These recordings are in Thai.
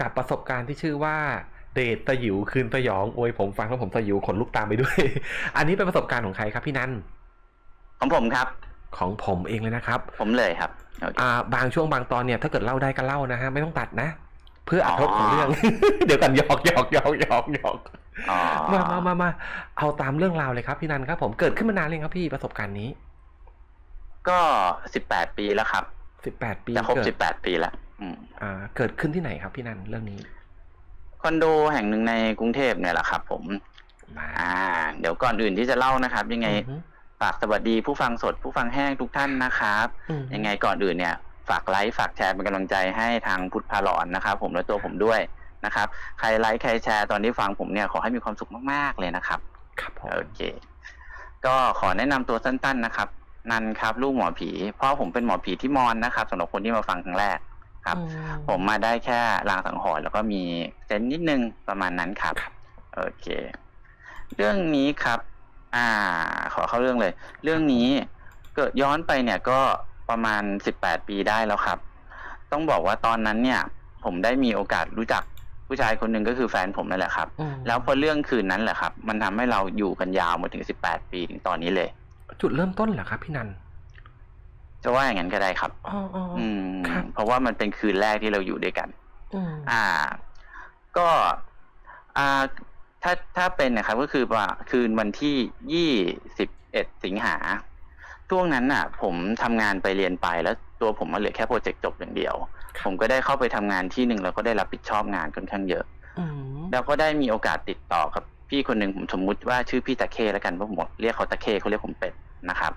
กับประสบการณ์ที่ชื่อว่าเดทสยิวคืนสยองโอ้ยผมฟังแล้วผมสยิวขนลุกตามไปด้วย อันนี้เป็นประสบการณ์ของใครครับพี่นันของผมครับ ของผมเองเลยนะครับ ผมเลยครับโอเคอ่า บางช่วงบางตอนเนี่ยถ้าเกิดเล่าได้ก็เล่านะฮะไม่ต้องตัดนะ เพื่ออัตรสของเรื่อง เดี๋ยวกันหยอกหยอกหยอกหยอกหยอกอ๋อมามามามาเอาตามเรื่องราวเลยครับพี่นันครับผมเกิดขึ้นมานานเลยงครับพี่ประสบการณ์นี้ ก็สิบแปดปีแล้วครับสิบแปดปีจะครบเกิสิดบแปดปีแล้ว อืมอ่า เกิดขึ้นที่ไหนครับพี่นันเรื่องนี้คอนโดแห่งหนึ่งในกรุงเทพเนี่ยแหละครับ ผมมาอ่า เดี๋ยวก่อนอื่นที่จะเล่านะครับ ยังไงอือฮึฝากสวัสดีผู้ฟังสดผู้ฟังแห้งทุกท่านนะครับอืมยังไงก่อนอื่นเนี่ย ฝากไลค์ฝากแชร์เป็นกำลังใจให้ทางพุทธพาหลอนนะครับ ผมและตัวผมด้วยนะครับ ใครไลค์ใครแชร์ตอนที่ฟังผมเนี่ยขอให้มีความสุขมากๆเลยนะครับ ครับผมโอเค ก็ขอแนะนำตัวสั้น ๆ นะครับ นันครับ ลูกหมอผี เพราะผมเป็นหมอผีที่มอนนะครับสำหรับคนที่มาฟังครั้งแรก ครับอืผมมาได้แค่ลางสังหรณ์แล้วก็มีเซนส์นิดนึงประมาณนั้นครับครับ โอเค เรื่องนี้ครับ อ่า ขอเข้าเรื่องเลย เรื่องนี้เกิดย้อนไปเนี่ยก็ประมาณสิบแปดปีได้แล้วครับ ต้องบอกว่าตอนนั้นเนี่ย ผมได้มีโอกาสรู้จักผู้ชายคนหนึ่งก็คือแฟนผมนั่นแหละครับอืมแล้วพอเรื่องคืนนั้นแหละครับ มันทำให้เราอยู่กันยาวมาถึงสิบแปดปีถึงตอนนี้เลย จุดเริ่มต้นเหรอครับพี่นัน จะว่าอย่างนั้นก็ได้ครับอ๋ออ๋ออืมครับเพราะว่ามันเป็นคืนแรกที่เราอยู่ด้วยกันอืมอ่า ก็อ่าถ้าถ้าเป็นนะครับ ก็คือว่าคืนวันที่ยี่สิบเอ็ดสิงหาช่วงนั้นน่ะ ผมทำงานไปเรียนไปแล้วตัวผมมาเหลือแค่โปรเจกต์จบอย่างเดียว ผมก็ได้เข้าไปทำงานที่หนึ่งแล้วก็ได้รับผิดชอบงานค่อนข้างเยอะอืมแล้วก็ได้มีโอกาสติดต่อกับพี่คนหนึ่งผมสมมุติว่าชื่อพี่ตะเคแล้วกันเพราะผมเรียกเขาตะเคเขาเรียกผมเป็ดนะครับ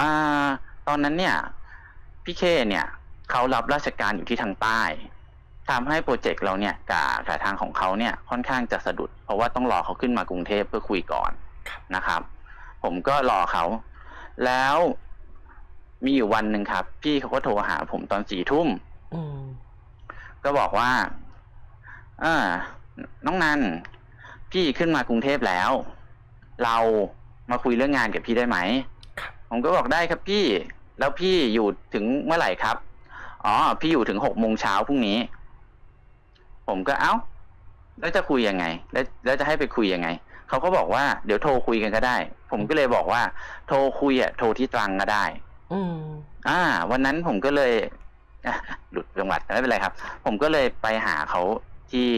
อ่า ตอนนั้นเนี่ยพี่เคเนี่ยเขารับราชการอยู่ที่ทางใต้ทำให้โปรเจกต์เราเนี่ยกับกับทางของเขาเนี่ยค่อนข้างจะสะดุด เพราะว่าต้องรอเขาขึ้นมากรุงเทพเพื่อคุยก่อนนะครับ ผมก็รอเขา แล้วมีอยู่วันหนึ่งครับ พี่เขาก็โทรหาผมตอนสี่ทุ่มอืมก็บอกว่า เออน้องนันพี่ขึ้นมากรุงเทพแล้ว เรามาคุยเรื่องงานกับพี่ได้ไหมครับผมก็บอกได้ครับพี่ แล้วพี่อยู่ถึงเมื่อไหร่ครับ อ๋อ พี่อยู่ถึงหกโมงเช้าพรุ่งนี้ ผมก็เอ้า แล้วจะคุยยังไง แล้วแล้วจะให้ไปคุยยังไง เขาก็บอกว่าเดี๋ยวโทรคุยกันก็ได้ ผมก็เลยบอกว่า โทรคุยอะ โทรที่ตรังก็ได้ อืม อ่า วันนั้นผมก็เลยอะหลุดจังหวัดแต่ไม่เป็นไรครับ ผมก็เลยไปหาเขาที่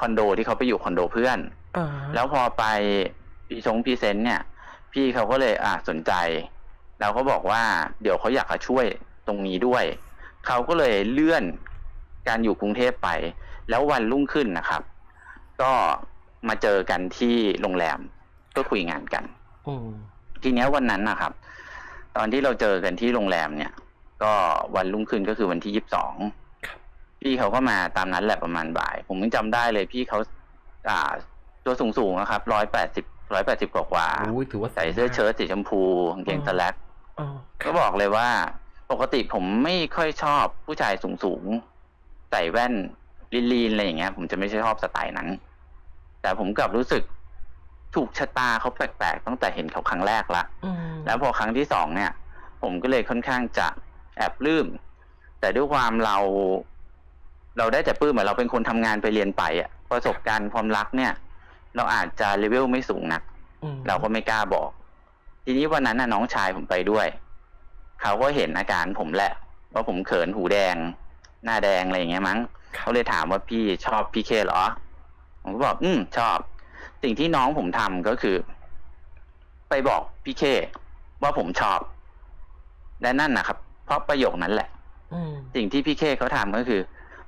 คอนโดที่เขาไปอยู่คอนโดเพื่อนอ่าแล้วพอไปพีชงพรีเซนต์เนี่ย พี่เขาก็เลยอะสนใจ แล้วก็บอกว่าเดี๋ยวเขาอยากจะช่วยตรงนี้ด้วย เขาก็เลยเลื่อนการอยู่กรุงเทพไป แล้ววันรุ่งขึ้นนะครับ ก็มาเจอกันที่โรงแรมเพื่อคุยงานกันอืมทีเนี้ยวันนั้นนะครับ ตอนที่เราเจอกันที่โรงแรมเนี่ย ก็วันรุ่งขึ้นก็คือวันที่ยี่สิบสองพี่เขาก็มาตามนั้นแหละประมาณบ่าย ผมยังจำได้เลยพี่เขาอ่า ตัวสูงสูงๆนะครับร้อยแปดสิบร้อยแปดสิบกว่าๆอุ้ยถือว่าใส่เสื้อเชิ้ตสีชมพูกางเกงสแลกอ๋อ ก็บอกเลยว่า ปกติผมไม่ค่อยชอบผู้ชายสูงสูงๆใส่แว่นลีนๆอะไรอย่างเงี้ย ผมจะไม่ใช่ชอบสไตล์นั้น แต่ผมกลับรู้สึกถูกชะตาเขาแปลกๆตั้งแต่เห็นเขาครั้งแรกละอืมแล้วพอครั้งที่สองเนี่ย ผมก็เลยค่อนข้างจะแอบปลื้มแต่ด้วยความเรา เราได้แต่ปลื้มเหมือนเราเป็นคนทำงานไปเรียนไปอะประสบการณ์ความรักเนี่ย เราอาจจะเลเวลไม่สูงนักอืมเราก็ไม่กล้าบอก ทีนี้วันนั้นน่ะน้องชายผมไปด้วย เขาก็เห็นอาการผมแหละว่าผมเขินหูแดง หน้าแดงอะไรอย่างเงี้ยมั้งเขาเลยถามว่าพี่ชอบพี่เคเหรอ ผมก็บอกอืมชอบ สิ่งที่น้องผมทำก็คือ ไปบอกพี่เคว่าผมชอบ และนั่นนะครับ เพราะประโยคนั้นแหละอืมสิ่งที่พี่เคเขาทำก็คือ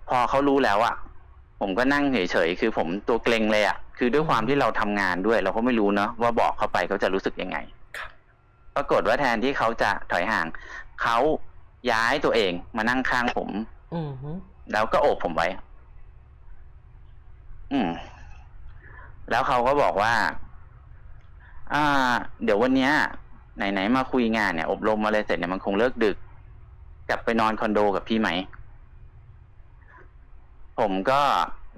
พอเขารู้แล้วอะผมก็นั่งเฉยๆคือผมตัวเกรงเลยอะคือด้วยความที่เราทำงานด้วย เราก็ไม่รู้เนาะว่าบอกเขาไปเขาจะรู้สึกยังไงครับ ปรากฏว่าแทนที่เขาจะถอยห่างเขาย้ายตัวเองมานั่งข้างผมอืมแล้วก็โอบผมไว้ อืม แล้วเขาก็บอกว่า อ่า เดี๋ยววันเนี้ยไหนๆมาคุยงานเนี่ยอบรมอะไรเสร็จเนี่ยมันคงเลิกดึก กลับไปนอนคอนโดกับพี่ไหม ผมก็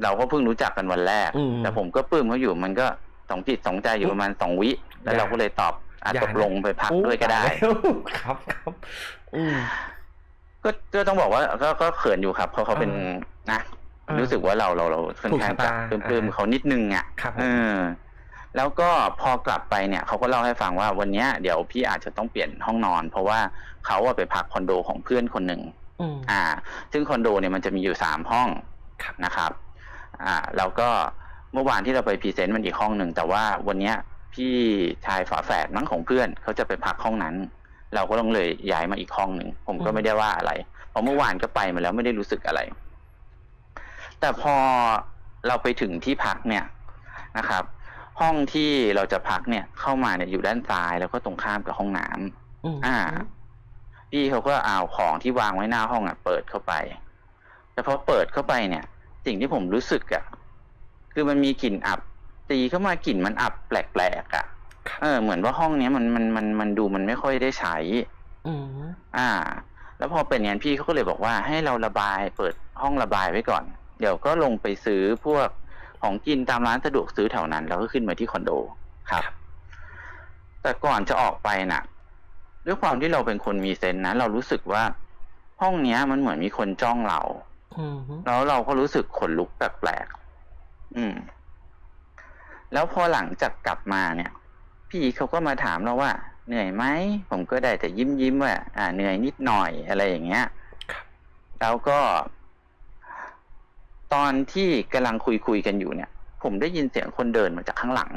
เราก็เพิ่งรู้จักกันวันแรกอืมแต่ผมก็ปลื้มเขาอยู่มันก็สองจิตสองใจอยู่ประมาณสองวิ แล้วเราก็เลยตอบ อะอย่าตกลงไปพักโอ้ด้วยก็ได้ตาแล้วครับครับอืมก็ก็ต้องบอกว่า ก็ก็เขินอยู่ครับเพราะเขาเป็นอ่านะออรู้สึกว่าเราเราเราค่อนข้างถูกจะชะตาปลื้มอ่าๆเขานิดนึงอะครับผมเออแล้วก็พอกลับไปเนี่ยเขาก็เล่าให้ฟังว่าวันเนี้ยเดี๋ยวพี่อาจจะต้องเปลี่ยนห้องนอน เพราะว่าเขาอะไปพักคอนโดของเพื่อนคนหนึ่งอืมอ่า ซึ่งคอนโดเนี่ยมันจะมีอยู่สามห้องครับนะครับ อ่า แล้วก็เมื่อวานที่เราไปพรีเซนต์มันอีกห้องหนึ่งแต่ว่าวันเนี้ ยพี่ชายฝาแฝดมั้งของเพื่อนเขาจะไปพักห้องนั้น เราก็ต้องเลยย้ายมาอีกห้องหนึ่งผมก็ไม่ได้ว่าอะไรเพราะเมื่อวานก็ไปมาแล้วไม่ได้รู้สึกอะไร แต่พอเราไปถึงที่พักเนี่ยนะครับ ห้องที่เราจะพักเนี่ย เข้ามาเนี่ยอยู่ด้านซ้ายแล้วก็ตรงข้ามกับห้องน้ำอืมอ่า พี่เขาก็เอาของที่วางไว้หน้าห้องอะ เปิดเข้าไป แต่พอเปิดเข้าไปเนี่ย สิ่งที่ผมรู้สึกอะคือมันมีกลิ่นอับ ตีเข้ามากลิ่นมันอับแปลกๆอะ เออ เหมือนว่าห้องเนี้ยมันมันมันมันดูมันไม่ค่อยได้ใช้อืมอ่า แล้วพอเป็นอย่างนั้นพี่เขาก็เลยบอกว่าให้เราระบายเปิดห้องระบายไว้ก่อน เดี๋ยวก็ลงไปซื้อพวกของกินตามร้านสะดวกซื้อแถวนั้น แล้วก็ขึ้นมาที่คอนโดครับ แต่ก่อนจะออกไปน่ะ ด้วยความที่เราเป็นคนมีเซนส์นะเรารู้สึกว่า ห้องเนี้ย มันเหมือนมีคนจ้องเราอืมแล้วเราก็รู้สึกขนลุกแปลกๆอืม แล้วพอหลังจากกลับมาเนี่ย พี่เขาก็มาถามเราว่า เหนื่อยไหมผมก็ได้แต่ยิ้มยิ้มๆว่า อ่า เหนื่อยนิดหน่อยอะไรอย่างเงี้ยครับแล้วก็ ตอนที่กำลังคุยคุยๆกันอยู่เนี่ย ผมได้ยินเสียงคนเดินมาจากข้างหลัง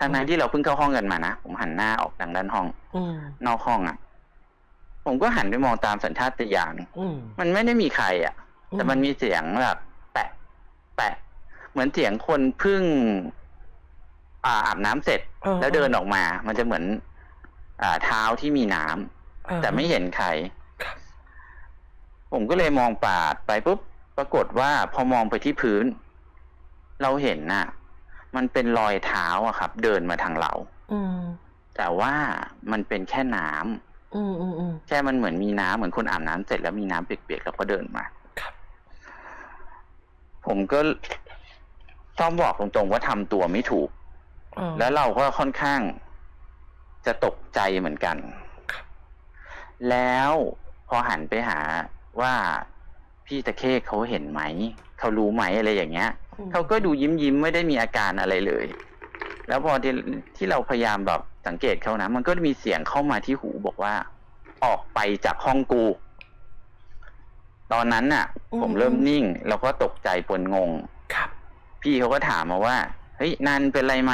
ทั้งนั้นที่เราเพิ่งเข้าห้องกันมานะผมหันหน้าออกทางด้านห้องอืมนอกห้องอะ่ะ ผมก็หันไปมองตามสัญชาตญาณอืมมันไม่ได้มีใครอะ่ะ แต่มันมีเสียงแบบ แปะ แปะ เหมือนเสียงคนเพึ่ง อ่าอาบน้ำเสร็จออ แล้วเดินออกมา มันจะเหมือน อ่าเท้าที่มีน้ำเออแต่ไม่เห็นใครครับ ผมก็เลยมองปาดไปปุ๊บปรากฏว่าพอมองไปที่พื้น เราเห็นน่ะ มันเป็นรอยเท้าอะครับ เดินมาทางเรา อืมแต่ว่ามันเป็นแค่น้ำ อืมอืมอืม แค่มันเหมือนมีน้ำเหมือนคนอาบน้ำเสร็จแล้วมีน้ำเปียกๆแล้วก็เดินมาครับ ผมก็ต้องบอกตรงๆว่าทำตัวไม่ถูกเออ แล้วเราก็ค่อนข้างจะตกใจเหมือนกันครับแล้วพอหันไปหาว่าพี่ตะเข้เขาเห็นไหม เขารู้ไหมอะไรอย่างเงี้ยอืมเขาก็ดูยิ้มยิ้มๆไม่ได้มีอาการอะไรเลย แล้วพอที่ที่เราพยายามแบบสังเกตเขานะ มันก็มีเสียงเข้ามาที่หูบอกว่า ออกไปจากห้องกู ตอนนั้นน่ะ ผมเริ่มนิ่ง แล้วก็ตกใจปนงง ครับ พี่เขาก็ถามมาว่า เฮ้ยนันเป็นไรไหม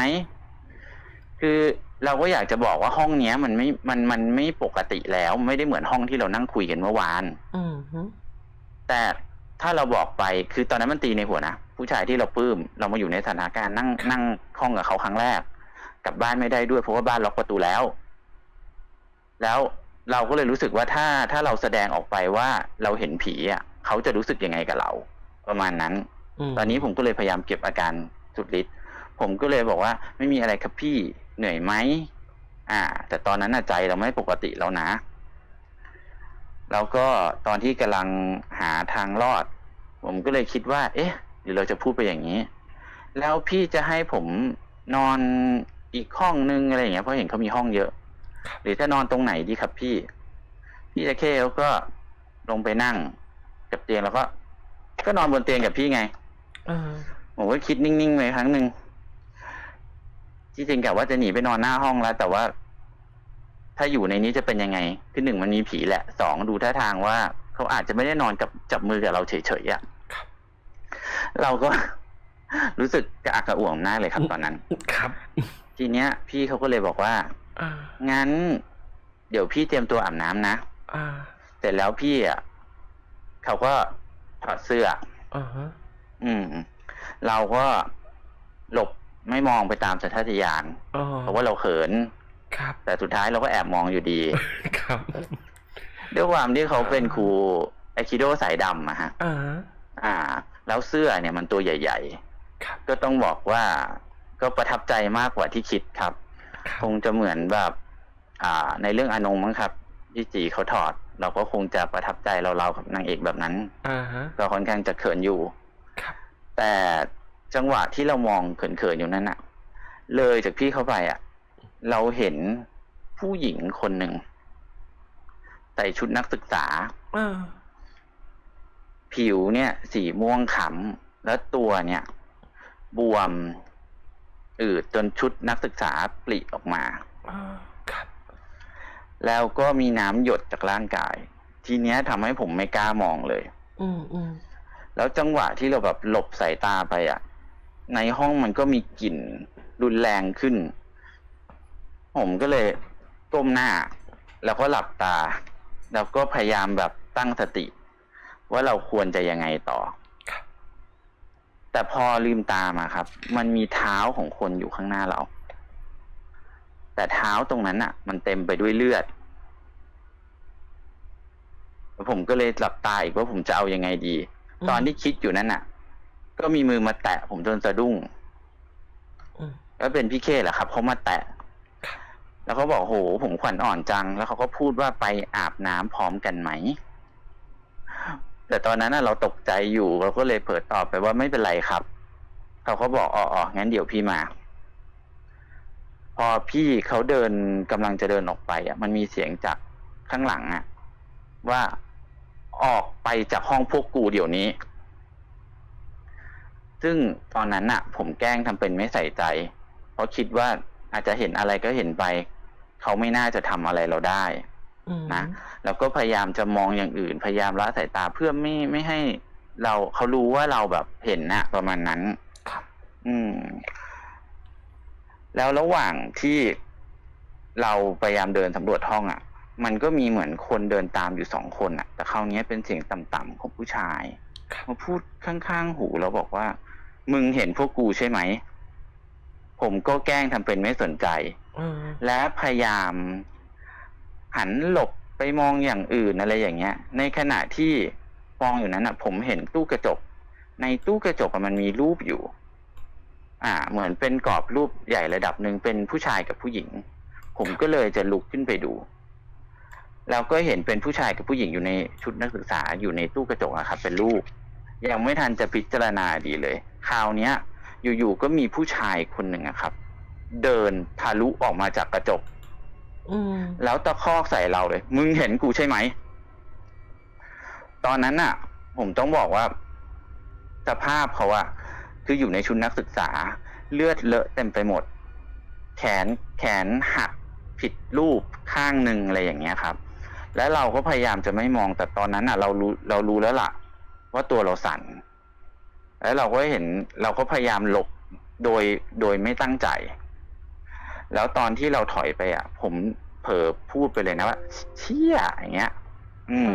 คือเราก็อยากจะบอกว่าห้องเนี้ย มันไม่มันมันไม่ปกติแล้ว ไม่ได้เหมือนห้องที่เรานั่งคุยกันเมื่อวานอืมฮึแต่ถ้าเราบอกไปคือตอนนั้นมันตีในหัวนะผู้ชายที่เราปลื้มเรามาอยู่ในสถานการณ์นั่งนั่งห้องกับเขาครั้งแรก กลับบ้านไม่ได้ด้วยเพราะว่าบ้านล็อกประตูแล้ว แล้วเราก็เลยรู้สึกว่าถ้าถ้าเราแสดงออกไปว่าเราเห็นผีอะเขาจะรู้สึกยังไงกับเรา ประมาณนั้นมตอนนี้ผมก็เลยพยายามเก็บอาการสุดฤทธิ์ ผมก็เลยบอกว่าไม่มีอะไรครับพี่เหนื่อยไหมอ่า แต่ตอนนั้นน่ะใจเราไม่ปกติแล้วนะ แล้วก็ตอนที่กำลังหาทางรอด ผมก็เลยคิดว่า เอ๊ะหรือเราจะพูดไปอย่างนี้ แล้วพี่จะให้ผมนอนอีกห้องนึงอะไรอย่างเงี้ยเพราะเห็นเขามีห้องเยอะ หรือจะนอนตรงไหนดีครับพี่ พี่จะเข้เขาก็ลงไปนั่งกับเตียงแล้วก็ ก็นอนบนเตียงกับพี่ไงเออผมก็คิดนิ่งๆไปครั้งหนึ่ง ที่จริงกะว่าจะหนีไปนอนหน้าห้องแล้ว แต่ว่า ถ้าอยู่ในนี้จะเป็นยังไงคือหนึ่งมันมีผีแหละสองดูท่าทางว่า เขาอาจจะไม่ได้นอนกับจับมือกับเราเฉยๆอะครับเราก็รู้สึกกระอักกระอ่วงมากเลยครับตอนนั้น ครับ ทีเนี้ย พี่เขาก็เลยบอกว่าอ่างั้น เดี๋ยวพี่เตรียมตัวอาบน้ำนะอ่าเสร็จแล้วพี่อะเขาก็ถอดเสื้ออ่าฮะอืม เราก็หลบ ไม่มองไปตามสัญชาตญาณอ๋อเพราะว่าเราเขิน ครับ แต่สุดท้ายเราก็แอบมองอยู่ดีครับด้วยความที่เขาเป็นครูไอคิโดสายดำอะฮะ อ่าอ่า แล้วเสื้อเนี่ยมันตัวใหญ่ ครับๆ ก็ต้องบอกว่าก็ประทับใจมากกว่าที่คิดครับครัคบงจะเหมือนแบบ อ่า ในเรื่องอนงมั้งครับที่จีเขาถอด เราก็คงจะประทับใจเราเราๆกับนางเอกแบบนั้น อ่าฮะ ก็ค่อนข้างจะเขินอยู่ ครับ แต่ จังหวะที่เรามองเขินๆอยู่นั้นอะเลยจากพี่เข้าไปอะเราเห็นผู้หญิงคนหนึ่งใส่ชุดนักศึกษาอ่าผิวเนี่ย สีม่วงขแล้วตัวเนี่ย บวมอืดจนชุดนักศึกษาปลิออกมาอ่าครับแล้วก็มีน้ำหยดจากร่างกาย ทีเนี้ยทำให้ผมไม่กล้ามองเลย อืมอืมแล้วจังหวะที่เราแบบหลบสายตาไปอะ ในห้องมันก็มีกลิ่นรุนแรงขึ้น ผมก็เลยก้มหน้า แล้วก็หลับตา แล้วก็พยายามแบบตั้งสติ ว่าเราควรจะยังไงต่อ แต่พอลืมตามาครับ มันมีเท้าของคนอยู่ข้างหน้าเรา แต่เท้าตรงนั้นอะ มันเต็มไปด้วยเลือดผมก็เลยหลับตาอีกว่าผมจะเอายังไงดี ตอนที่คิดอยู่นั้นน่ะ ก็มีมือมาแตะ ผมจนสะดุ้งอืมก็เป็นพี่เคแหละครับเขามาแตะครับแล้วเขาบอกโห ผมขวัญอ่อนจัง แล้วเขาก็พูดว่าไปอาบน้ำพร้อมกันไหม แต่ตอนนั้นน่ะเราตกใจอยู่ เราก็เลยเปิดตอบไปว่าไม่เป็นไรครับเขาก็บอกอ๋ออ๋องั้นเดี๋ยวพี่มา พอพี่เขาเดินกำลังจะเดินออกไป อะ มันมีเสียงจากข้างหลังอะ ว่าออกไปจากห้องพวกกูเดี๋ยวนี้ ซึ่งตอนนั้นน่ะผมแกล้งทำเป็นไม่ใส่ใจ เพราะคิดว่าอาจจะเห็นอะไรก็เห็นไป เขาไม่น่าจะทำอะไรเราได้อืมนะแล้วก็พยายามจะมองอย่างอื่น พยายามละสายตาเพื่อไม่ไม่ให้เราเขารู้ว่าเราแบบเห็นนะประมาณนั้นครับอืม แล้วระหว่างที่เราพยายามเดินสำรวจห้องอะ มันก็มีเหมือนคนเดินตามอยู่สองคนอะ แต่คราวนี้เป็นเสียงต่ำๆของผู้ชาย ครับมาพูดข้างๆหูแล้วบอกว่า มึงเห็นพวกกูใช่ไหม ผมก็แกล้งทำเป็นไม่สนใจอืมและพยายาม หันหลบไปมองอย่างอื่นอะไรอย่างเงี้ย ในขณะที่มองอยู่นั้นอะ ผมเห็นตู้กระจก ในตู้กระจกอะมันมีรูปอยู่ อ่า เหมือนเป็นกรอบรูปใหญ่ระดับหนึ่งเป็นผู้ชายกับผู้หญิง ผมก็เลยจะลุกขึ้นไปดู แล้วก็เห็นเป็นผู้ชายกับผู้หญิงอยู่ในชุดนักศึกษาอยู่ในตู้กระจกอะครับเป็นรูปยังไม่ทันจะพิจารณาดีเลย คราวเนี้ย อยู่ๆก็มีผู้ชายคนหนึ่งอะครับ เดินทะลุออกมาจากกระจกอืมแล้วตะคอกใส่เราเลย มึงเห็นกูใช่ไหม ตอนนั้นน่ะผมต้องบอกว่าสภาพเขาอะคืออยู่ในชุดนักศึกษา เลือดเลอะเต็มไปหมด แขนแขนหักผิดรูปข้างหนึ่งอะไรอย่างเงี้ยครับ แล้วเราก็พยายามจะไม่มองแต่ตอนนั้นน่ะ เรารู้เรารู้แล้วล่ะ ว่าตัวเราสั่นแล้วเราก็เห็นเราก็พยายามหลบโดยโดยไม่ตั้งใจ แล้วตอนที่เราถอยไปอะ ผมเผลอพูดไปเลยนะว่าเชี่ยอย่างเงี้ย อืม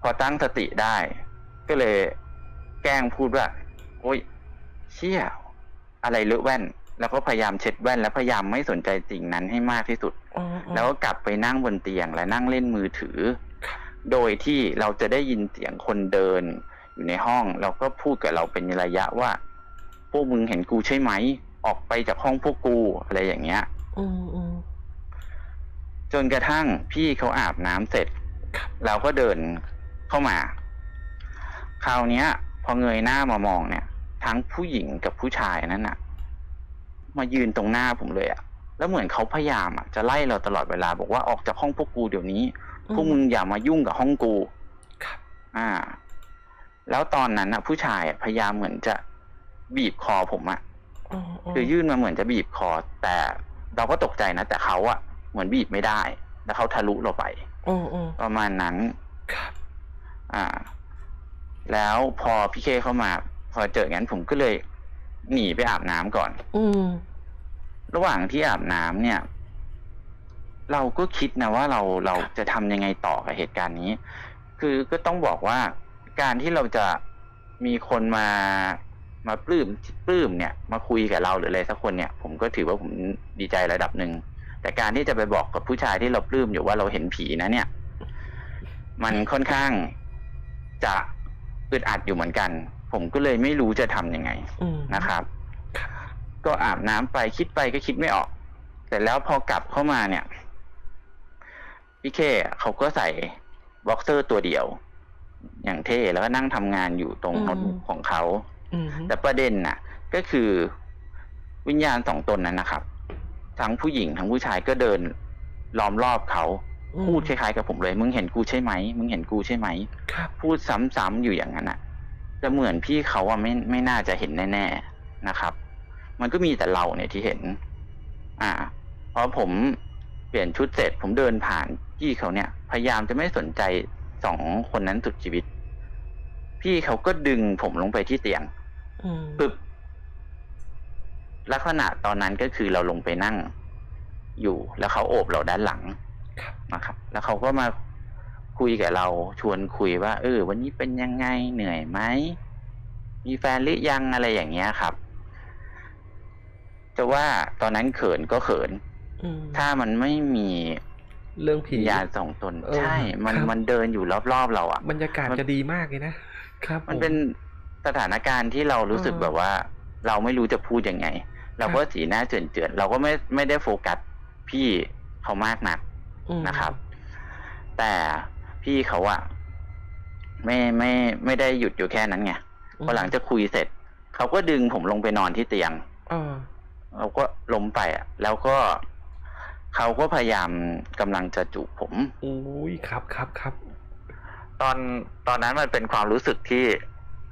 พอตั้งสติได้ ก็เลยแกล้งพูดว่า โอ๊ยเชี่ยอะไรเลอะแว่น แล้วก็พยายามเช็ดแว่น แล้วพยายามไม่สนใจสิ่งนั้นให้มากที่สุดอืมแล้วก็กลับไปนั่งบนเตียงและนั่งเล่นมือถือ โดยที่เราจะได้ยินเสียงคนเดิน อยู่ในห้องเราก็พูดกับเราเป็นระยะว่า พวกมึงเห็นกูใช่ไหม ออกไปจากห้องพวกกูอะไรอย่างเงี้ยอืมอืมจนกระทั่งพี่เขาอาบน้ำเสร็จครับเราก็เดินเข้ามา คราวเนี้ย พอเงยหน้ามามองเนี่ย ทั้งผู้หญิงกับผู้ชายนั้นน่ะ มายืนตรงหน้าผมเลยอะแล้วเหมือนเขาพยายามอะจะไล่เราตลอดเวลา บอกว่าออกจากห้องพวกกูเดี๋ยวนี้พวกมึงอย่ามายุ่งกับห้องกูครับอ่า แล้วตอนนั้นอะผู้ชายอะพยายามเหมือนจะบีบคอผมอะอืมมคือยื่นมาเหมือนจะบีบคอ แต่เราก็ตกใจนะแต่เขาอะเหมือนบีบไม่ได้ แล้วเขาทะลุเราไปอืมอืมประมาณนั้นครับอ่า แล้วพอพี่เคเข้ามา พอเจองั้นผมก็เลย หนีไปอาบน้ำก่อน อืมระหว่างที่อาบน้ำเนี่ย เราก็คิดนะว่าเราเราจะทำยังไงต่อกับเหตุการณ์นี้ คือก็ต้องบอกว่าการที่เราจะมีคนมามาปลื้มปลื้มเนี่ย มาคุยกับเราหรืออะไรสักคนเนี่ย ผมก็ถือว่าผมดีใจระดับหนึ่งแต่การที่จะไปบอกกับผู้ชายที่เราปลื้มอยู่ว่าเราเห็นผีนะเนี่ย มันค่อนข้างจะอึดอัดอยู่เหมือนกัน ผมก็เลยไม่รู้จะทำยังไงอืมนะครับ ก็อาบน้ำไปคิดไปก็คิดไม่ออก แต่แล้วพอกลับเข้ามาเนี่ย พี่เคอะเขาก็ใส่บ็อกเซอร์ตัวเดียว อย่างเท่แล้วก็นั่งทำงานอยู่ตรงโน้ตบุ๊กของเขาอืมแต่ประเด็นน่ะ ก็คือวิญญาณสองตนนั้นนะครับ ทั้งผู้หญิงทั้งผู้ชายก็เดินล้อมรอบเขาพูดคล้ายๆกับผมเลย มึงเห็นกูใช่ไหม มึงเห็นกูใช่ไหมครับพูดซ้ำๆอยู่อย่างนั้นอะ จะเหมือนพี่เขาอะไม่ไม่น่าจะเห็นแน่ๆนะครับ มันก็มีแต่เราเนี่ยที่เห็น อ่าพอผมเปลี่ยนชุดเสร็จ ผมเดินผ่านพี่เขาเนี่ย พยายามจะไม่สนใจสองคนนั้นสุดชีวิต พี่เขาก็ดึงผมลงไปที่เตียงอืมปึ๊บลักษณะตอนนั้นก็คือเราลงไปนั่ง อยู่แล้วเขาโอบเราด้านหลังครับนะครับ แล้วเขาก็มา คุยกับเราชวนคุยว่า เออ วันนี้เป็นยังไงเหนื่อยไหมมีแฟนหรือยังอะไรอย่างเงี้ยครับ จะว่าตอนนั้นเขินก็เขินอืมถ้ามันไม่มีเรื่องผีวิญญาณสองตนเออใช่ มันครับมันเดินอยู่รอบๆเราอะบรรยากาศมันจะดีมากเลยนะครับ มันผเป็นสถานการณ์ที่เรารู้สึกเออแบบว่า เราไม่รู้จะพูดยังไง เราก็สีหน้าเจือนๆเราก็ไม่ไม่ได้โฟกัสพี่เขามากนักอืมนะครับ แต่ พี่เขาอะไม่ไม่ไม่ได้หยุดอยู่แค่นั้นไงพอหลังจากคุยเสร็จ เขาก็ดึงผมลงไปนอนที่เตียงอ่าเราก็ล้มไปอะแล้วก็เขาก็พยายามกำลังจะจูบผมอุ้ยครับครับครับ ตอนตอนนั้นมันเป็นความรู้สึกที่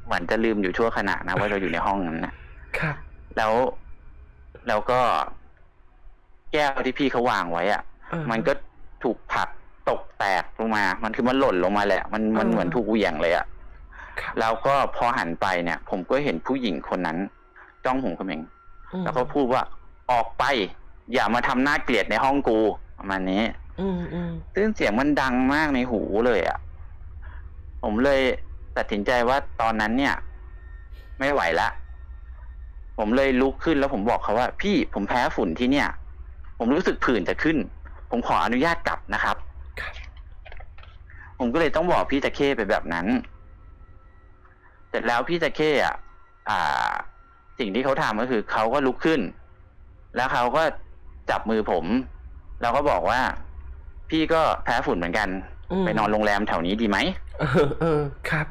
เหมือนจะลืมอยู่ชั่วขณะนะว่าเราอยู่ในห้องนั้นนะครับ แล้วแล้วก็แก้วที่พี่เขาวางไว้อะอ่ามันก็ถูกผลัก ตกแตกลงมา มันคือมันหล่นลงมาแหละ มันมันอ่าเหมือนถูกเหวี่ยงเลยอะครับแล้วก็พอหันไปเนี่ย ผมก็เห็นผู้หญิงคนนั้น จ้องผมเขม็งอืมแล้วก็พูดว่าออกไป อย่ามาทำหน้าเกลียดในห้องกูประมาณนี้ อืมอืมซึ่งเสียงมันดังมากในหูเลยอะ่ะ ผมเลยตัดสินใจว่าตอนนั้นเนี่ย ไม่ไหวละ ผมเลยลุกขึ้นแล้วผมบอกเขาว่า พี่ผมแพ้ฝุ่นที่เนี่ย ผมรู้สึกผื่นจะขึ้น ผมขออนุญาตกลับนะครับครับ ผมก็เลยต้องบอกพี่ตะเข้ไปแบบนั้น เสร็จแล้วพี่ตะเข้อะ อ่า สิ่งที่เขาทำก็คือเขาก็ลุกขึ้น แล้วเขาก็จับมือผม แล้วก็บอกว่า พี่ก็แพ้ฝุ่นเหมือนกันมไปนอนโรงแรมแถวนี้ดีไหมเออเออครับ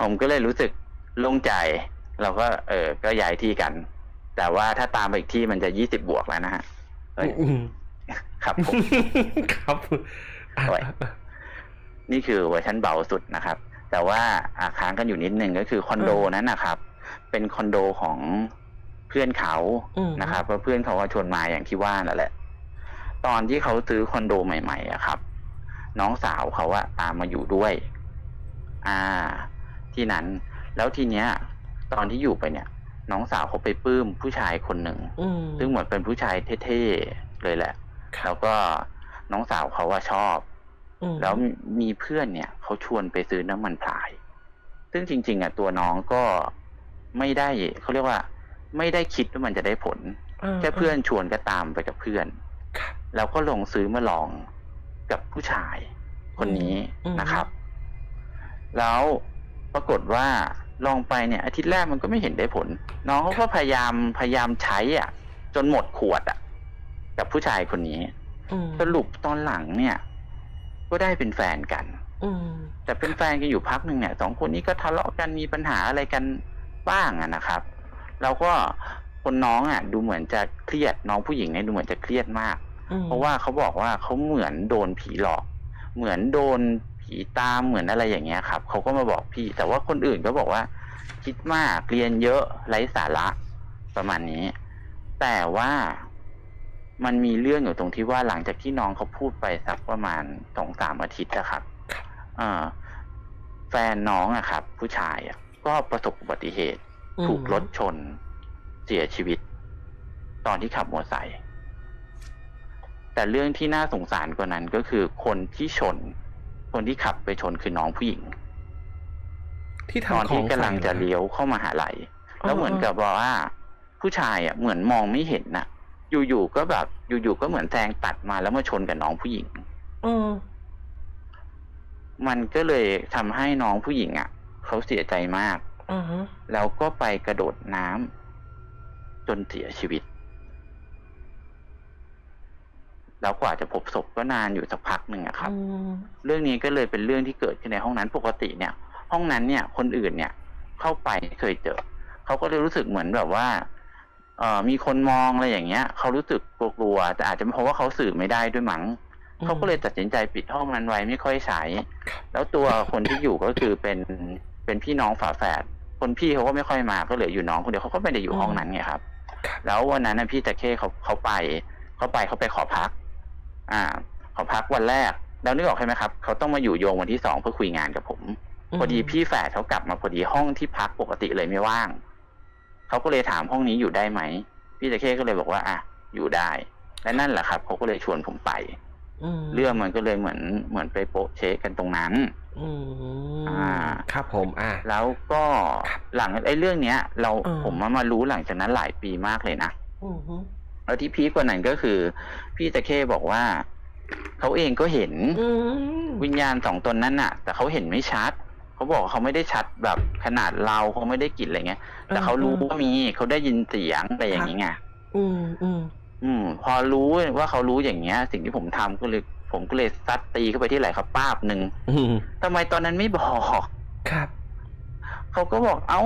ผมก็เลยรู้สึกโล่งใจ เราก็ เออ ก็ย้ายที่กัน แต่ว่าถ้าตามไปอีกที่มันจะยี่สิบบวกแล้วนะฮะเอ้ยอืมครับผมครับอะโอ้ย นี่คือเวอร์ชันเบาสุดนะครับ แต่ว่าอาค้างกันอยู่นิดนึงก็คือคอนโดนั้นนะครับ เป็นคอนโดของเพื่อนเขาอืมนะครับเพราะเพื่อนเขาว่าชวนมาอย่างที่ว่านั่นแหละ ตอนที่เขาซื้อคอนโดใหม่ๆอะครับ น้องสาวเขาอะตามมาอยู่ด้วย อ่า ที่นั้น แล้วทีเนี้ย ตอนที่อยู่ไปเนี่ย น้องสาวเขาไปปลื้มผู้ชายคนหนึ่งอืมซึ่งเหมือนเป็นผู้ชายเท่ๆเลยแหละครัแล้บวก็น้องสาวเขาว่าชอบอืม แล้วมีเพื่อนเนี่ยเขาชวนไปซื้อน้ำมันพลาย ซึ่งจริง ๆอะตัวน้องก็ไม่ได้เขาเรียกว่า ไม่ได้คิดว่ามันจะได้ผล แค่เพื่อนชวนก็ตามไปกับเพื่อนครับแล้วก็ลงซื้อมาลองกับผู้ชายคนนี้อืมนะครับ แล้วปรากฏว่าลองไปเนี่ย อาทิตย์แรกมันก็ไม่เห็นได้ผล น้องเขาก็พยายามพยายามใช้อะ จนหมดขวดอะ กับผู้ชายคนนี้อืมสรุปตอนหลังเนี่ย ก็ได้เป็นแฟนกัน อืมแต่เป็นแฟนกันอยู่พักหนึ่งเนี่ยสองคนนี้ก็ทะเลาะกันมีปัญหาอะไรกันบ้างอะนะครับ แล้วก็คนน้องอะ ดูเหมือนจะเครียดน้องผู้หญิงเนี่ยดูเหมือนจะเครียดมากอืมเพราะว่าเขาบอกว่าเขาเหมือนโดนผีหลอก เหมือนโดนผีตามเหมือนอะไรอย่างเงี้ยครับเขาก็มาบอกพี่ แต่ว่าคนอื่นก็บอกว่า คิดมากเรียนเยอะไร้สาระประมาณนี้ แต่ว่า มันมีเรื่องอยู่ตรงที่ว่าหลังจากที่น้องเขาพูดไปสักประมาณสองสามอาทิตย์นะครับเอ่อแฟนน้องอะครับ ผู้ชายอะก็ประสบอุบัติเหตุอืมถูกรถชน เสียชีวิต ตอนที่ขับมอเตอร์ไซค์แต่เรื่องที่น่าสงสารกว่านั้นก็คือคนที่ชน คนที่ขับไปชนคือน้องผู้หญิง ที่ตอนทำขอที่งกำลังจะใส่หรอเลี้ยวเข้ามาหาลัยอ๋อแล้วเหมือนกับว่า ผู้ชายอะ เหมือนมองไม่เห็นน่ะ อยู่ๆก็แบบ อยู่ๆก็เหมือนแซงตัดมาแล้วมาชนกับน้องผู้หญิง อืมมันก็เลยทำให้น้องผู้หญิงอะเขาเสียใจมากอ่าฮะแล้วก็ไปกระโดดน้ำจนเสียชีวิต แล้วกว่าจะพบศพก็นานอยู่สักพักหนึ่งอะครับอืมเรื่องนี้ก็เลยเป็นเรื่องที่เกิดขึ้นในห้องนั้นปกติเนี่ย ห้องนั้นเนี่ย คนอื่นเนี่ย เข้าไปเคยเจอเขาก็เลยรู้สึกเหมือนแบบว่าเอ่อ มีคนมองอะไรอย่างเงี้ยเขารู้สึกกลัวๆแต่อาจจะเป็นเพราะว่าเขาสื่อไม่ได้ด้วยมั้งอืมเขาก็เลยตัดสินใจปิดห้องนั้นไว้ไม่ค่อยใช้ครับแล้วตัวคนที่อยู่ก็คือเป็นเป็นพี่น้องฝาแฝดคนพี่เขาก็ไม่ค่อยมาก็เหลืออยู่น้องคนเดียวเขาก็ไม่ได้อยู่ห้องนั้นไงครับครับ แล้ววันนั้นนะพี่ตะเข้เขาเขาไปเขาไปเขาไปขอพัก อ่า ขอพักวันแรก แล้วนึกออกใช่ไหมครับเขาต้องมาอยู่โยงวันที่สองเพื่อคุยงานกับผม พอดีพี่แฝดเขากลับมาพอดีห้องที่พักปกติเลยไม่ว่าง เขาก็เลยถามห้องนี้อยู่ได้ไหมพี่ตะเข้ก็เลยบอกว่าอะอยู่ได้ และนั่นแหละครับเขาก็เลยชวนผมไปมเรื่องมันก็เลยเหมือนเหมือนไปโปะเชะกันตรงนั้นอืมอ่าครับผมอ่าแล้วก็ครับหลังไอ้เรื่องเนี้ย เราอืมผมมามารู้หลังจากนั้นหลายปีมากเลยนะอืมฮึแล้วที่พีคกว่านั้นก็คือ พี่ตะเข้บอกว่าเขาเองก็เห็นอืมวิญญาณสองตนนั้นน่ะ แต่เขาเห็นไม่ชัด เขาบอกว่าเขาไม่ได้ชัดแบบขนาดเราเขาไม่ได้กลิ่นอะไรเงี้ย แต่เขารู้ว่ามีเขาได้ยินเสียงอะไรอย่างนี้ไงอืมอืมอืม พอรู้ว่าเขารู้อย่างเงี้ย สิ่งที่ผมทำก็เลยผมก็เลยซัดตีเข้าไปที่ไหล่เขาป้าบหนึ่งอืมทำไมตอนนั้นไม่บอกครับ เขาก็บอกเอ้า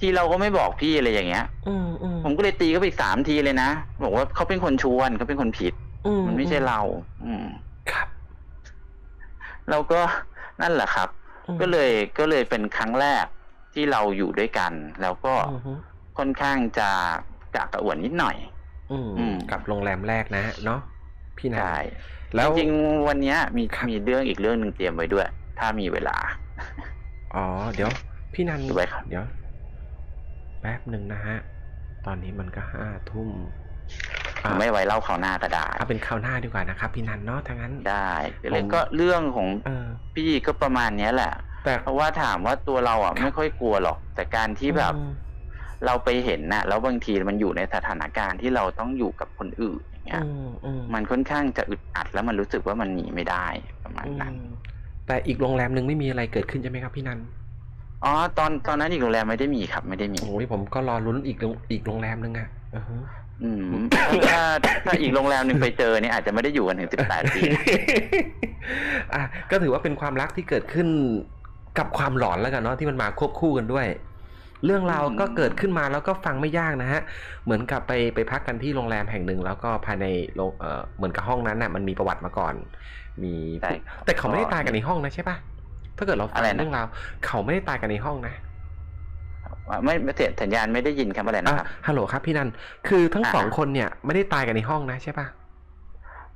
ทีเราก็ไม่บอกพี่อะไรอย่างเงี้ย อืมอืมผมก็เลยตีเขาไปอีกสามทีเลยนะบอกว่าเขาเป็นคนชวนเขาเป็นคนผิดอืมันไม่ใช่เรา อืมครับ เราก็นั่นแหละครับอืม ก็เลยก็เลยเป็นครั้งแรกที่เราอยู่ด้วยกัน แล้วก็อืมฮึค่อนข้างจะกะกระอ่วนนิดหน่อยอืมอืมกับโรงแรมแรกนะเนาะพี่นันใช่แล้วจริงๆวันเนี้ยมีครับมีเรื่องอีกเรื่องหนึ่งเตรียมไว้ด้วย ถ้ามีเวลา อ๋อ เดี๋ยว พี่นันดูไว้ครับเดี๋ยว แป๊บหนึ่งนะฮะ ตอนนี้มันก็ห้าทุ่ม อะไม่ไว้เล่าเขาวหน้าก็ได้เอาเป็นคราวหน้าดีกว่านะครับ พี่นันเนาะทั้างนั้น ได้เรื่องผมก็เรื่องของเออ พี่ก็ประมาณเนี้ยแหละ แต่เพราะว่าถามว่าตัวเราอะครับไม่ค่อยกลัวหรอก แต่การที่แบบ อืมเราไปเห็นน่ะ แล้วบางทีมันอยู่ในสถานการณ์ที่เราต้องอยู่กับคนอื่นอย่างเงี้ย อืมอืม มันค่อนข้างจะอึดอัดแล้วมันรู้สึกว่ามันหนีไม่ได้ประมาณอืนั้นมแต่อีกโรงแรมหนึ่งไม่มีอะไรเกิดขึ้นใช่ไหมครับพี่นันอ๋อตอนตอนนั้นอีกโรงแรมไม่ได้มีครับ ไม่ได้มี โอ้ยผมก็รอลุ้นอีกโรงอีกโรงแรมหนึงอะอือฮึ อืมถ้าถ้าอีกโรงแรมหนึ่งไปเจอเนี่ยอาจจะไม่ได้อยู่กันถึงสิบแปดปีอะก็ถือว่าเป็นความรักที่เกิดขึ้นกับความหลอนแล้วกันเนาะที่มันมาควบคู่กันด้วย เรื่องราวก็เกิดขึ้นมาแล้วก็ฟังไม่ยากนะฮะ เหมือนกับไปไปพักกันที่โรงแรมแห่งหนึ่ง แล้วก็ภายในโรงเออเหมือนกับห้องนั้นน่ะ มันมีประวัติมาก่อน มีใช่ครับแต่เขาไม่ได้ตายกันในห้องนะใช่ปะถ้าเกิดเราฟังอะไรนะเรื่องราวเขาไม่ได้ตายกันในห้องนะ ไม่ไม่เสียสัญญาณไม่ได้ยินคำอะไรนะอะครับฮัลโหลครับพี่นันคือทั้งอ่าสองคนเนี่ยไม่ได้ตายกันในห้องนะใช่ปะ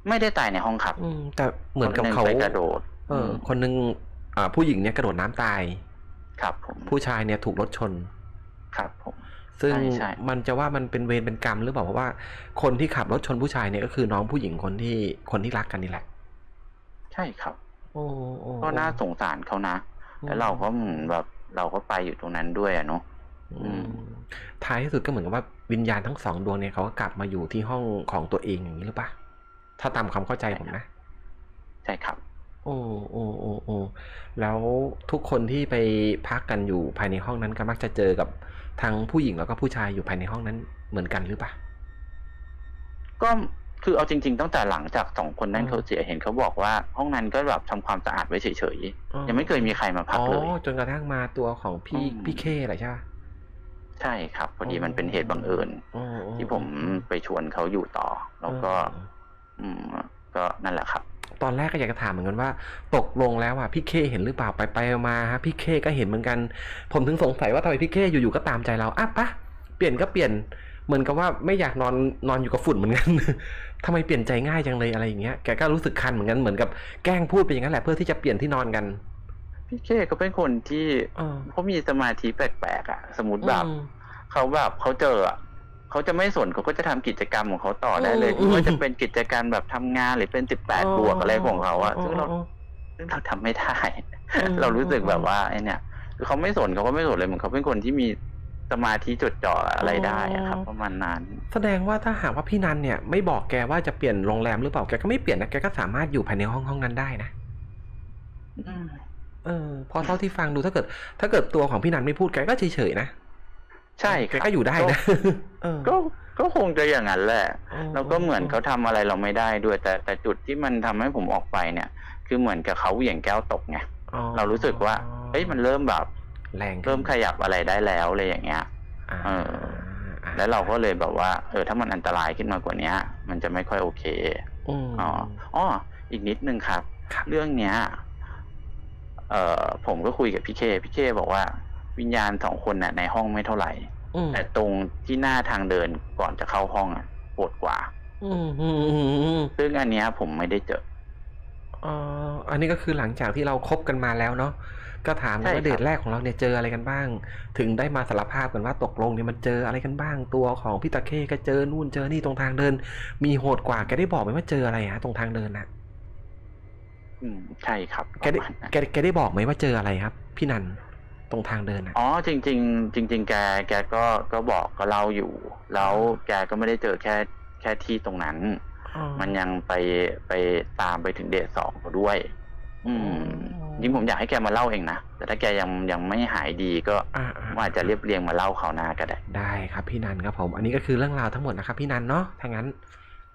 ไม่ได้ตายในห้องครับ อืมแต่เหมือนกับคหงเขาไปกระโดด เออ คนหนึงอ่าผู้หญิงเนี่ยกระโดดน้ำตาย ครับผมผู้ชายเนี่ยถูกรถชน ครับผมซึ่งใช่ใช่มันจะว่ามันเป็นเวรเป็นกรรมหรือเปล่าเพราะว่าคนที่ขับรถชนผู้ชายเนี่ยก็คือน้องผู้หญิงคนที่คนที่รักกันนี่แหละ ใช่ครับ โอ้โอ้ก็น่าสงสารเขานะแล้วเราก็เหมือนแบบเราก็ไปอยู่ตรงนั้นด้วยอะเนาะอืม ท้ายที่สุดก็เหมือนกับว่าวิญญาณทั้งสองดวงเนี่ยเขาก็กลับมาอยู่ที่ห้องของตัวเองอย่างนี้หรือเปล่าถ้าตามความเข้าใจผมนะ ใช่ครับ โอ้โอ้โอ้โอ้แล้วทุกคนที่ไปพักกันอยู่ภายในห้องนั้นก็มักจะเจอกับทั้งผู้หญิงแล้วก็ผู้ชายอยู่ภายในห้องนั้นเหมือนกันหรือเปล่าก็คือเอาจริง ๆ ตั้งแต่หลังจากสองคนนั้นอืมเขาเสียเห็นเขาบอกว่า ห้องนั้นก็แบบทำความสะอาดไว้เฉยๆยังไม่เคยมีใครมาพักอ๋อเลยจนกระทั่งมาตัวของพี่อืมพี่เคแหละใช่ปะ ใช่ครับพอดีอ๋อมันเป็นเหตุบังเอิญอ๋ออ๋อที่ผมไปชวนเขาอยู่ต่อ แล้วก็ อืมก็นั่นแหละครับ ตอนแรกก็อยากจะถามเหมือนกันว่า ตกลงแล้วอะพี่เคเห็นหรือเปล่าไปไปๆมาๆฮะพี่เคก็เห็นเหมือนกัน ผมถึงสงสัยว่าทำไมพี่เคอยู่ๆก็ตามใจเราอะปะเปลี่ยนก็เปลี่ยนเหมือนกับว่าไม่อยากนอนนอนอยู่กับฝุ่นเหมือนกันทำไมเปลี่ยนใจง่ายจังเลยอะไรอย่างเงี้ยแกก็รู้สึกคันเหมือนกันเหมือนกับแกล้งพูดไปอย่างนั้นแหละเพื่อที่จะเปลี่ยนที่นอนกัน พี่เคเขาเป็นคนที่เออเขามีสมาธิแปลกๆอะ สมมติแบบอืมเขาแบบเขาเจออะเขาจะไม่สนเขาก็จะทำกิจกรรมของเขาต่อได้เลยอืมไม่ว่าจะเป็นกิจกรรมแบบทำงานหรือเป็นสิบแปดบวกอะไรของเขาอะซึ่งเราอ๋อซึ่งเราทำไม่ได้อืมเรารู้สึกแบบว่าไอเนี่ยคือเขาไม่สนเขาก็ไม่สนเลยเหมือนเขาเป็นคนที่มีสมาธิจดจ่ออะไรได้อะครับประมาณนั้น แสดงว่าถ้าหากว่าพี่นันเนี่ย ไม่บอกแกว่าจะเปลี่ยนโรงแรมหรือเปล่าแกก็ไม่เปลี่ยนนะแกก็สามารถอยู่ภายในห้องห้องนั้นได้นะอืม เออเพอเท่าที่ฟังดูถ้าเกิด ถ้าเกิดตัวของพี่นันไม่พูดแกก็เฉยๆนะใช่คแกรับก็อยู่ได้นะเออก็ก็คงจะอย่างนั้นแหละ แล้วก็เหมือนเขาทำอะไรเราไม่ได้ด้วย แต่แต่จุดที่มันทำให้ผมออกไปเนี่ย คือเหมือนกับเขาเหวี่ยงแก้วตกไงอ๋อเรารู้สึกว่าเฮ้ยมันเริ่มแบบแรงขึ้นเริ่มขยับอะไรได้แล้วอะไรอย่างเงี้ยอ่าเอออ่าแล้วเราก็เลยแบบว่า เออ ถ้ามันอันตรายขึ้นมากกว่าเนี้ย มันจะไม่ค่อยโอเคอืมอ๋ออ๋ออีกนิดนึงครับครับเรื่องเนี้ย เอ่อผมก็คุยกับพี่เคพี่เคบอกว่าวิญญาณสองคนน่ะในห้องไม่เท่าไหร่ อืมแต่ตรงที่หน้าทางเดินก่อนจะเข้าห้องอะปวดกว่า อืมอืมอืมอืมซึ่งอันเนี้ยผมไม่ได้เจอ อ๋ออันนี้ก็คือหลังจากที่เราคบกันมาแล้วเนาะก็ถามกันใช่ว่าครับ เดทแรกของเราเนี่ยเจออะไรกันบ้าง ถึงได้มาสารภาพกันว่าตกลงเนี่ยมันเจออะไรกันบ้าง ตัวของพี่ตะเข้ก็เจอนู่นเจอนี่ตรงทางเดิน มีโหดกว่าแกได้บอกไหมว่าเจออะไรฮะตรงทางเดินน่ะ อืมใช่ครับแกได้ประมาณนั้นแกแกได้บอกไหมว่าเจออะไรครับ พี่นันตรงทางเดินน่ะอ๋อจริง ๆ จริง ๆ แกแกก็ก็บอกก็เล่าอยู่ แล้วแกก็ไม่ได้เจอแค่แค่ที่ตรงนั้นอ๋อมันยังไปไปตามไปถึงเดทสองเขาด้วย อืมอ๋อจริงผมอยากให้แกมาเล่าเองนะแต่ถ้าแกยังยังไม่หายดีก็อ่าๆผมอาจจะเรียบเรียงมาเล่าเขาวหน้าก็ได้ได้ครับพี่นันครับผม อันนี้ก็คือเรื่องราวทั้งหมดนะครับพี่นันเนาะถ้างั้น